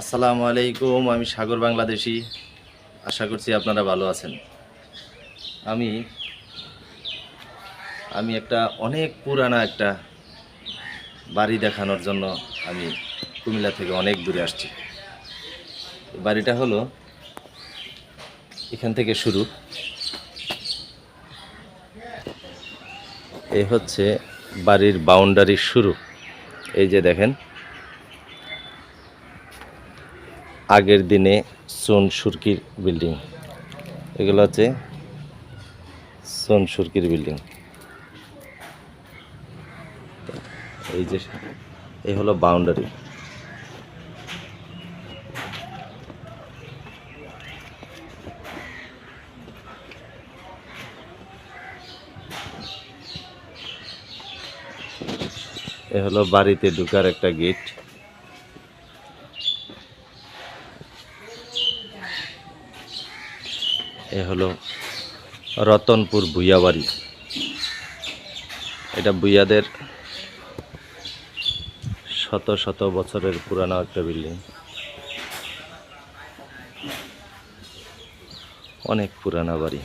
আসসালামু আলাইকুম, আমি সাগর বাংলাদেশি। আশা করছি আপনারা ভালো আছেন। আমি আমি একটা অনেক পুরানা একটা বাড়ি দেখানোর জন্য আমি কুমিল্লা থেকে অনেক দূরে আসছি। বাড়িটা হলো এখান থেকে শুরু। এই হচ্ছে বাড়ির বাউন্ডারির শুরু। এই যে দেখেন আগের দিনে সোন সুরকির বিল্ডিং। এগুলো হচ্ছে সোন সুরকির বিল্ডিং। এই যে, এই হলো বাউন্ডারি। এ হলো বাড়িতে ঢুকার একটা গেট। এ হলো রতনপুর ভুইয়াবাড়ি। এটা ভুইয়াদের শত শত বছরের পুরানো একটা বিল্ডিং। অনেক পুরানা বাড়ি।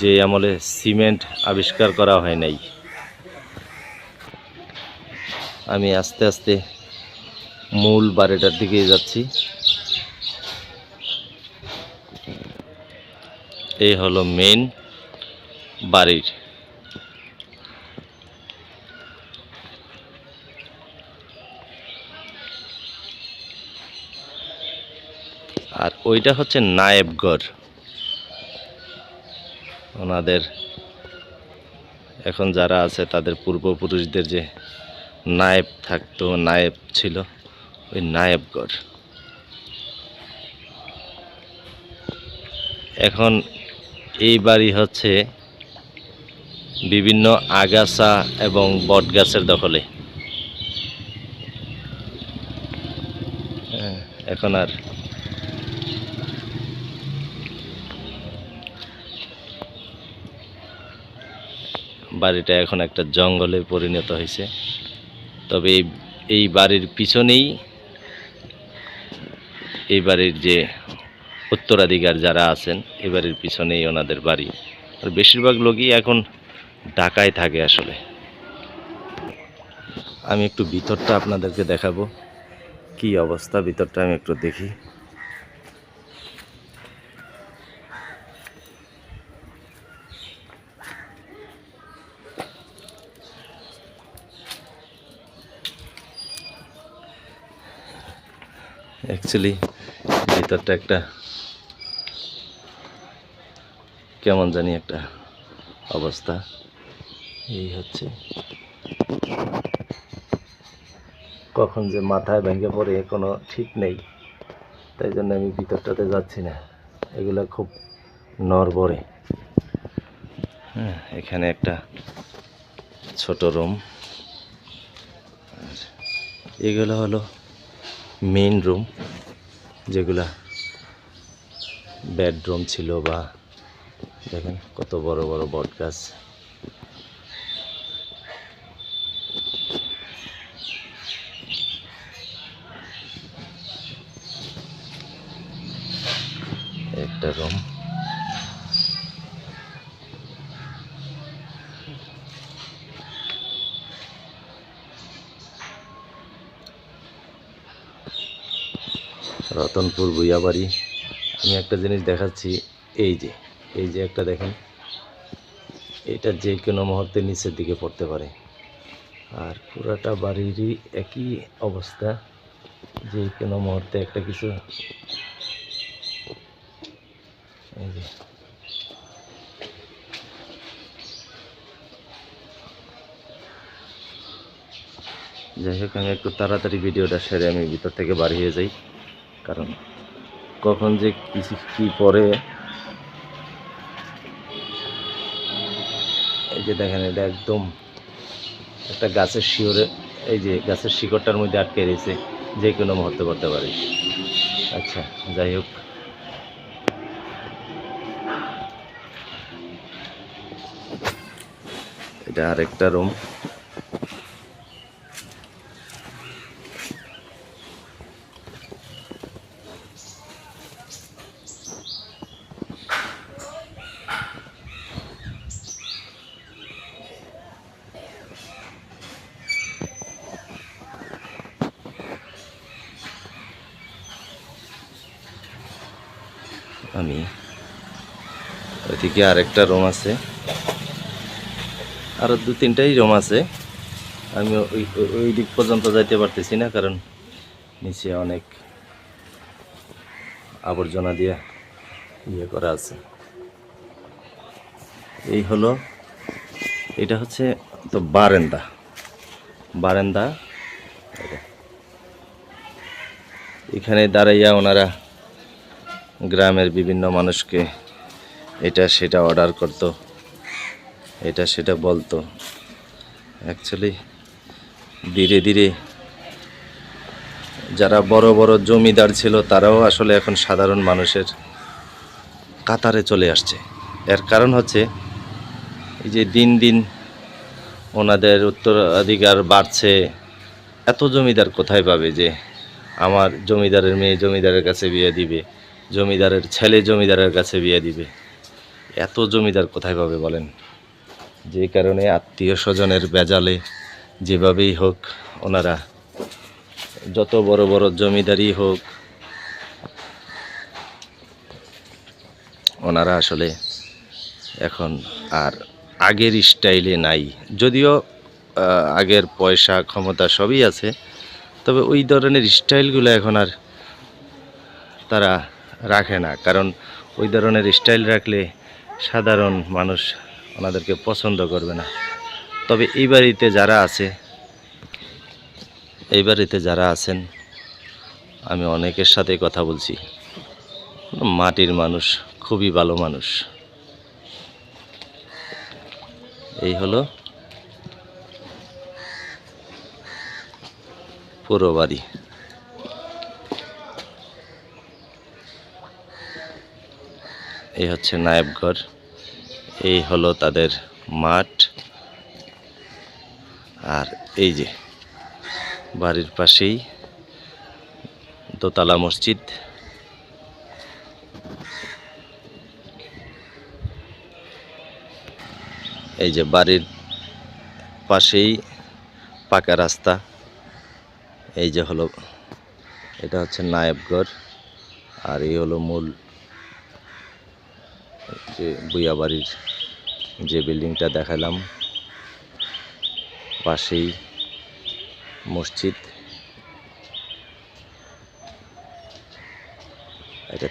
যে আমলে সিমেন্ট আবিষ্কার করা হয় নাই। আমি আস্তে আস্তে মূল বাড়িটার দিকে যাচ্ছি। এই হলো মেন বাড়ির। আর ওইটা হচ্ছে নায়েবগড়। ওনাদের এখন যারা আছে, তাদের পূর্বপুরুষদের যে নায়েব থাকতো, নায়েব ছিল, ওই নায়েবগড়। এখন এই বাড়ি হচ্ছে বিভিন্ন আগাছা এবং বট গাছের দখলে। হ্যাঁ, এখন আর বাড়িটা এখন একটা জঙ্গলে পরিণত হয়েছে। তবে এই এই বাড়ির পিছনেই এই বাড়ির যে উত্তরাধিকার যারা আছেন এই বাড়ির পিছনেই ওনাদের বাড়ি। আর বেশিরভাগ লোকই এখন ঢাকায় থাকে আসলে। আমি একটু ভিতরটা আপনাদেরকে দেখাবো। কি অবস্থা, ভিতরটা আমি একটু দেখি। অ্যাকচুয়ালি ভিতরটা একটা কেমন জানি একটা অবস্থা। এই হচ্ছে। কখন যে মাথায় ভেঙে পড়ে কোনো ঠিক নেই। তাই জন্য আমি ভিতরটাতে যাচ্ছি না। এগুলো খুব নরবরে হ্যাঁ এখানে একটা ছোট রুম। এগুলো হলো মেইন রুম, যেগুলা বেডরুম ছিল বা দেখেন কত বড় বড় বট গাছ। একটা রুম। রতনপুর ভুইয়াবাড়ি। আমি একটা জিনিস দেখাচ্ছি, এই যে। এই যে একটা দেখেন, এটা যে কোনো মুহূর্তে নিচের দিকে পড়তে পারে। আর পুরাটা বাড়িরই একই অবস্থা, যে কোনো মুহূর্তে একটা কিছু। যাই হোক, আমি একটু তাড়াতাড়ি ভিডিওটা সেরে আমি ভিতর থেকে বাড়ি হয়ে যাই, কারণ কখন যে কিছু কি পরে যে দেখেন, এটা একদম একটা গাছের শিওরে, এই যে গাছের শিকড়টার মধ্যে আটকে রয়েছে, যে কোনো মুহূর্তে করতে পারে আচ্ছা যাই হোক। এটা আরেকটা রুম আমি। ওইদিকে আরেকটা রুম আছে। আরও দু তিনটাই রুম আছে। আমি ওই, ওই- দিক পর্যন্ত যাইতে পারতেছি না, কারণ নিচে অনেক আবর্জনা দিয়ে ইয়ে করা আছে। এই হলো, এটা হচ্ছে তো বারেন্দা। বারেন্দা এখানে দাঁড়াইয়া ওনারা গ্রামের বিভিন্ন মানুষকে এটা সেটা অর্ডার করতো, এটা সেটা বলতো। অ্যাকচুয়ালি ধীরে ধীরে যারা বড় বড় জমিদার ছিল, তারাও আসলে এখন সাধারণ মানুষের কাতারে চলে আসছে। এর কারণ হচ্ছে, এই যে দিন দিন ওনাদের উত্তরাধিকার বাড়ছে, এত জমিদার কোথায় পাবে যে, আমার জমিদারের মেয়ে জমিদারের কাছে বিয়ে দিবে? জমিদারের ছেলে জমিদারের কাছে বিয়ে দিবে। এত জমিদার কোথায় পাবে বলেন? যে কারণে আত্মীয় স্বজনের বেজালে যেভাবেই হোক ওনারা যত বড় বড় জমিদারি হোক, ওনারা আসলে এখন আর আগের স্টাইলে নাই। যদিও আগের পয়সা, ক্ষমতা সবই আছে, তবে ওই ধরনের স্টাইলগুলো এখন আর তারা রাখে না। কারণ ওই ধরনের স্টাইল রাখলে সাধারণ মানুষ ওনাদেরকে পছন্দ করবে না। তবে এই বাড়িতে যারা আছে, এই বাড়িতে যারা আছেন, আমি অনেকের সাথে কথা বলছি। মাটির মানুষ, খুবই ভালো মানুষ। এই হলো পুরো বাড়ি। এই হচ্ছে নায়বঘর এই হলো তাদের মাঠ। আর এই যে বাড়ির পাশেই দোতলা মসজিদ। এই যে বাড়ির পাশেই পাকা রাস্তা। এই যে হলো, এটা হচ্ছে নায়েবগড় আর এই হলো মূল যে বুয়া বাড়ির যে বিল্ডিংটা দেখালাম, পাশেই মসজিদ। এটা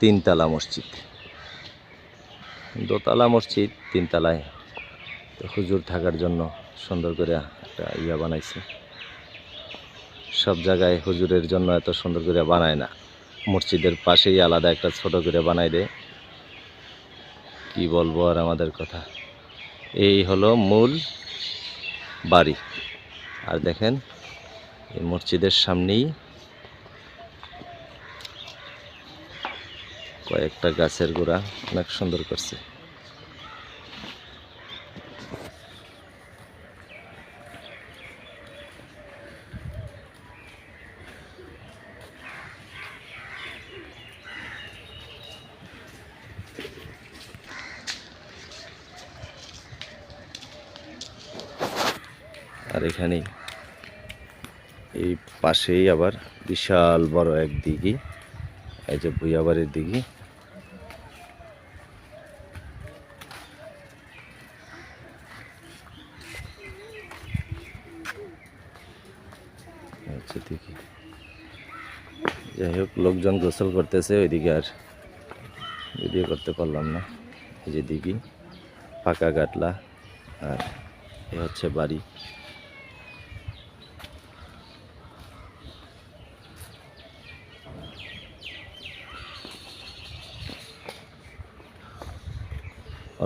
তিনতলা মসজিদ। দোতলা মসজিদ, তিনতলায় হুজুর থাকার জন্য সুন্দর করে একটা ইয়া বানাইছে। সব জায়গায় হুজুরের জন্য এত সুন্দর করে বানায় না। মসজিদের পাশেই আলাদা একটা ছোট করে বানাই দেয় কি বলব আর আমাদের কথা? এই হলো মূল বাড়ি। আর দেখেন, এই মসজিদের সামনেই কয়েকটা গাছের গোড়া অনেক সুন্দর করছে। আর এখানেই। এই পাশেই আবার বিশাল বড় এক দিঘি, এই যে ভুইয়াবাড়ির দিঘি। যাই হোক, লোকজন গোসল করতেছে, ওইদিকে আর ভিডিও করতে পারলাম না। এই যে দিঘি, ফাঁকা গাটলা, আর এ হচ্ছে বাড়ি।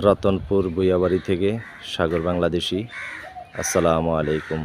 রতনপুর বইয়াবাড়ি থেকে সাগর বাংলাদেশি। আসসালামু আলাইকুম।